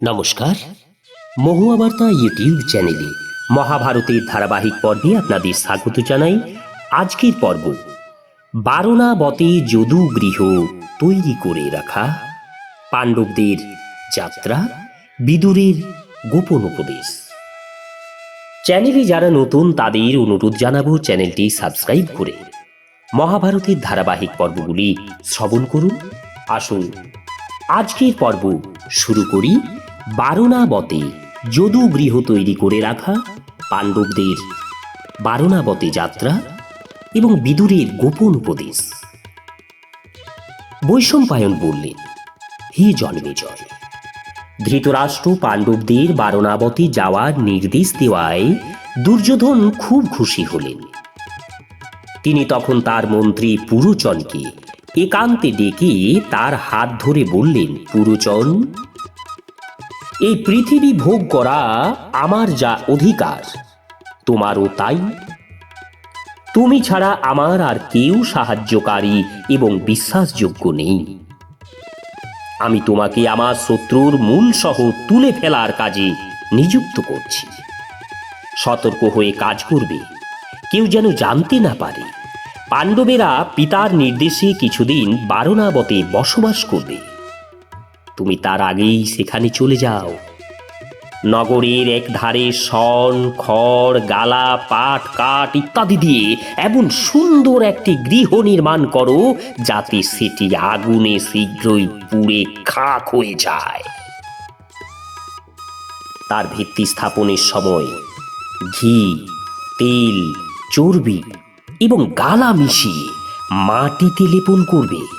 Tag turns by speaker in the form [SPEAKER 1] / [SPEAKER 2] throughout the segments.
[SPEAKER 1] নমস্কার। মহুয়া বার্তা ইউটিউব চ্যানেলে মহাভারতের ধারাবাহিক পর্বে আপনাদের স্বাগত জানাই আজকের পর্ব। বারণাবতে যদু গৃহ তৈরি করে রাখা। পাণ্ডবদের যাত্রা বিদুরের গোপন উপদেশ। চ্যানেলে যারা নতুন তাদের অনুরোধ জানাব চ্যানেলটি সাবস্ক্রাইব করে মহাভারতের ধারাবাহিক পর্বগুলি শ্রবণ করুন। আসুন, আজকের পর্ব শুরু করি। বারণাবতে যদু গৃহ তৈরি করে রাখা, পাণ্ডবদের বারণাবতে যাত্রা এবং বিদুরের গোপন উপদেশ। বৈশম্পায়ন বললেন, হে জন্মেজয় ধৃতরাষ্ট্র পাণ্ডবদের বারণাবতে যাওয়ার নির্দেশ দেওয়ায় দুর্যোধন খুব খুশি হলেন। তিনি তখন তার মন্ত্রী পুরুচনকে একান্তে ডেকে তার হাত ধরে বললেন, পুরুচন এই পৃথিবী ভোগ করা আমার যা অধিকার, তোমারও তাই। তুমি ছাড়া আমার আর কেউ সাহায্যকারী এবং বিশ্বাসযোগ্য নেই। আমি তোমাকে আমার শত্রুর মূল সহ তুলে ফেলার কাজে নিযুক্ত করছি। সতর্ক হয়ে কাজ করবে, কেউ যেন জানতে না পারে। পাণ্ডবেরা পিতার নির্দেশে কিছুদিন বারণাবতে বসবাস করবে। তুমি তার আগেই সেখানে চলে যাও। নগরের এক ধারে শন, খড়, গালা, পাট, কাঠ ইত্যাদি দিয়ে এমন সুন্দর একটি গৃহ নির্মাণ করো যাতে সেটি আগুনে শীঘ্রই পুড়ে খাক হয়ে যায়। তার ভিত্তি স্থাপনের সময় ঘি, তেল, চর্বি এবং গালা মিশিয়ে মাটিতে লেপন করবে।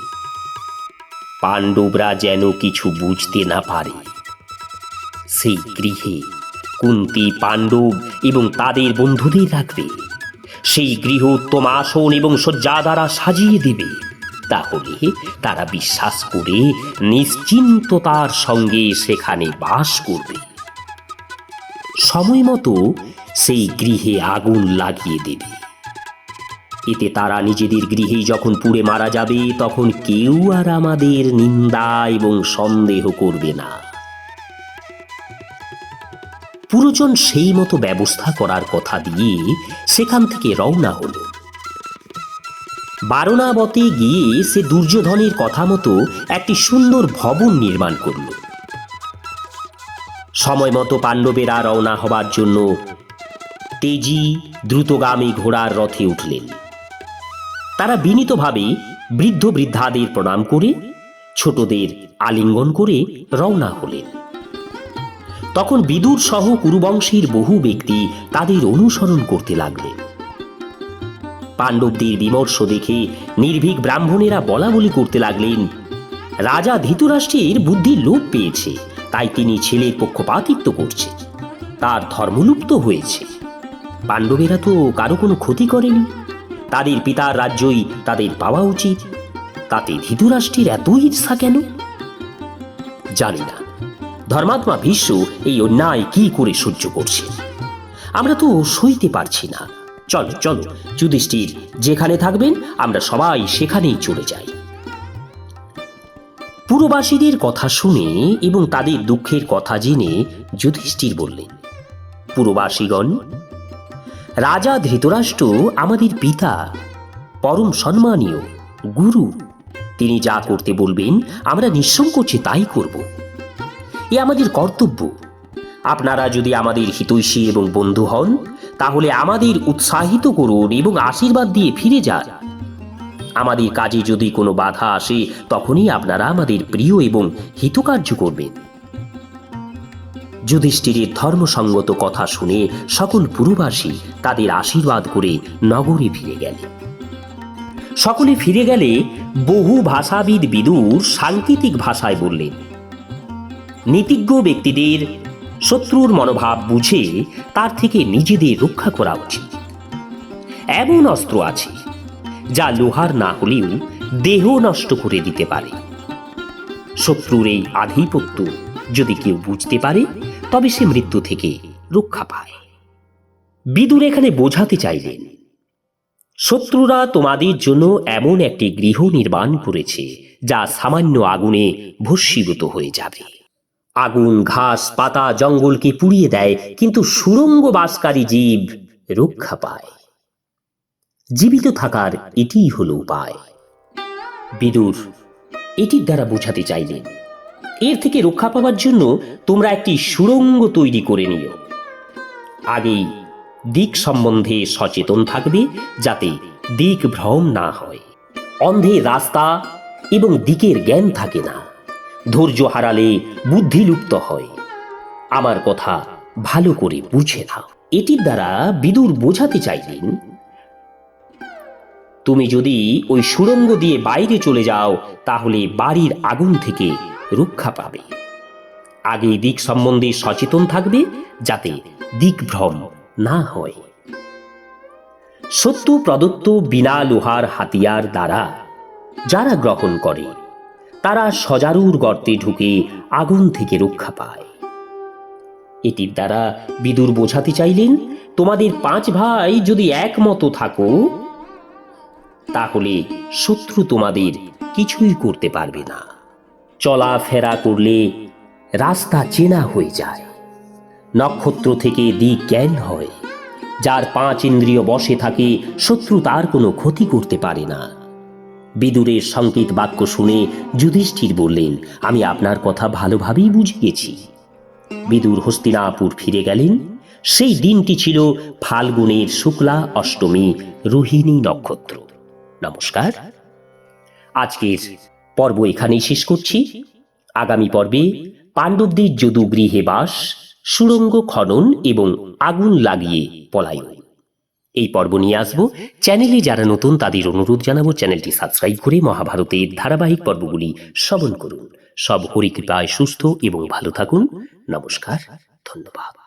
[SPEAKER 1] পাণ্ডবরা যেন কিছু বুঝতে না পারে। সেই গৃহে কুন্তি, পাণ্ডব এবং তাদের বন্ধুদের রাখবে। সেই গৃহ উত্তম আসন এবং শয্যা দ্বারা সাজিয়ে দেবে। তাহলে তারা বিশ্বাস করে নিশ্চিন্ততার সঙ্গে সেখানে বাস করবে। সময় মতো সেই গৃহে আগুন লাগিয়ে দেবে। এতে তারা নিজেদের গৃহেই যখন পুড়ে মারা যাবে, তখন কেউ আর আমাদের নিন্দা এবং সন্দেহ করবে না। পুরোজন সেই মতো ব্যবস্থা করার কথা দিয়ে সেখান থেকে রওনা হলো। বারণাবতে গিয়ে সে দুর্যোধনের কথা মতো একটি সুন্দর ভবন নির্মাণ করল। সময় মতো পাণ্ডবেরা রওনা হবার জন্য তেজি দ্রুতগামী ঘোড়ার রথে উঠলেন। তারা বিনীতভাবে বৃদ্ধ বৃদ্ধাদের প্রণাম করে, ছোটদের আলিঙ্গন করে রওনা হলেন। তখন বিদুর সহ কুরুবংশীর বহু ব্যক্তি তাদের অনুসরণ করতে লাগলেন। পাণ্ডবদের বিমর্ষ দেখে নির্ভীক ব্রাহ্মণেরা বলা বলি করতে লাগলেন, রাজা ধৃতরাষ্ট্রের বুদ্ধি লোপ পেয়েছে, তাই তিনি ছেলের পক্ষপাতিত্ব করছে তার ধর্মলুপ্ত হয়েছে। পাণ্ডবেরা তো কারও কোনো ক্ষতি করেনি। তাদের পিতার রাজ্যই তাদের পাওয়া উচিত। তাতে ধৃতরাষ্ট্রের এত ঈর্ষা কেন? জানি না। ধর্মাত্মা ভীষ্ম এই অন্যায় কি করে সহ্য করছে? আমরা তো সইতে পারছি না। চলো চলো, যুধিষ্ঠির, যেখানে থাকবেন, আমরা সবাই সেখানেই চলে যাই। পুরবাসীদের কথা শুনে এবং তাদের দুঃখের কথা জেনে যুধিষ্ঠির বললেন, পুরবাসীগণ রাজা ধৃতরাষ্ট্র আমাদের পিতা, পরম সম্মানীয় গুরু। তিনি যা করতে বলবেন, আমরা নিঃসংকোচে তাই করব। এ আমাদের কর্তব্য। আপনারা যদি আমাদের হিতৈষী এবং বন্ধু হন, তাহলে আমাদের উৎসাহিত করুন এবং আশীর্বাদ দিয়ে ফিরে যান। আমাদের কাজে যদি কোনো বাধা আসে, তখনই আপনারা আমাদের প্রিয় এবং হিতকার্য করবেন। যুধিষ্ঠিরের ধর্মসঙ্গত কথা শুনে সকল পুরবাসী তাদের আশীর্বাদ করে নগরে ফিরে গেলেন সকলে ফিরে গেলে বহু ভাষাবিদ বিদুর সাংকেতিক ভাষায় বললেন, নীতিজ্ঞ ব্যক্তিদের শত্রুর মনোভাব বুঝে তার থেকে নিজেদের রক্ষা করা উচিত। এমন অস্ত্র আছে যা লোহার না হলেও দেহ নষ্ট করে দিতে পারে। শত্রুর এই আধিপত্য যদি কেউ বুঝতে পারে তবে সে মৃত্যু থেকে রক্ষা পায়। বিদুর এখানে বোঝাতে চাইলেন, শত্রুরা তোমাদের জন্য এমন একটি গৃহ নির্মাণ করেছে, যা সামান্য আগুনে ভস্মীভূত হয়ে যাবে। আগুন, ঘাস, পাতা, জঙ্গলকে পুড়িয়ে দেয়, কিন্তু সুরঙ্গ বাসকারী জীব রক্ষা পায়। জীবিত থাকার এটিই হলো উপায়। বিদুর এটির দ্বারা বোঝাতে চাইলেন এর থেকে রক্ষা পাওয়ার জন্য তোমরা একটি সুড়ঙ্গ তৈরি করে নিও। আগেই দিক সম্বন্ধে সচেতন থাকবে যাতে দিক ভ্রম না হয়। অন্ধে রাস্তা এবং দিকের জ্ঞান থাকে না। ধৈর্য হারালে বুদ্ধি লুপ্ত হয়। আমার কথা ভালো করে বুঝে নাও। এটির দ্বারা বিদুর বোঝাতে চাইলেন, তুমি যদি ওই সুড়ঙ্গ দিয়ে বাইরে চলে যাও, তাহলে বাড়ির আগুন থেকে রক্ষা পাবে। আগে দিক সম্বন্ধে সচেতন থাকবে যাতে দিকভ্রম না হয়। সত্য প্রদত্ত বিনা লোহার হাতিয়ার দ্বারা যারা গ্রহণ করে, তারা সজারুর গর্তে ঢুকে আগুন থেকে রক্ষা পায়। এটির দ্বারা বিদুর বোঝাতে চাইলেন, তোমাদের পাঁচ ভাই যদি একমতো থাকো, তাহলে শত্রু তোমাদের কিছুই করতে পারবে না। চলাফেরা করলে রাস্তা চেনা হয়ে যায়। নক্ষত্র থেকে দিক জ্ঞান হয়, যার পাঁচ ইন্দ্রিয় বসে থাকে, শত্রু তার কোনো ক্ষতি করতে পারে না। বিদুরের সংকেত বাক্য শুনে যুধিষ্ঠির বললেন, আমি আপনার কথা ভালোভাবেই বুঝে গেছি বিদুর হস্তিনাপুর ফিরে গেলেন। সেই দিনটি ছিল ফাল্গুনের শুক্লা অষ্টমী রোহিণী নক্ষত্র। নমস্কার। আজকের পর্ব এখানেই শেষ করছি। আগামী পর্বে পাণ্ডবদের যদু গৃহে বাস সুড়ঙ্গ খনন এবং আগুন লাগিয়ে পলায়ন। এই পর্ব নিয়ে আসব। চ্যানেলে যারা নতুন, তাদের অনুরোধ জানাব, চ্যানেলটি সাবস্ক্রাইব করে মহাভারতের ধারাবাহিক পর্বগুলি শ্রবণ করুন। সব হরিকৃপায় সুস্থ এবং ভালো থাকুন। নমস্কার, ধন্যবাদ।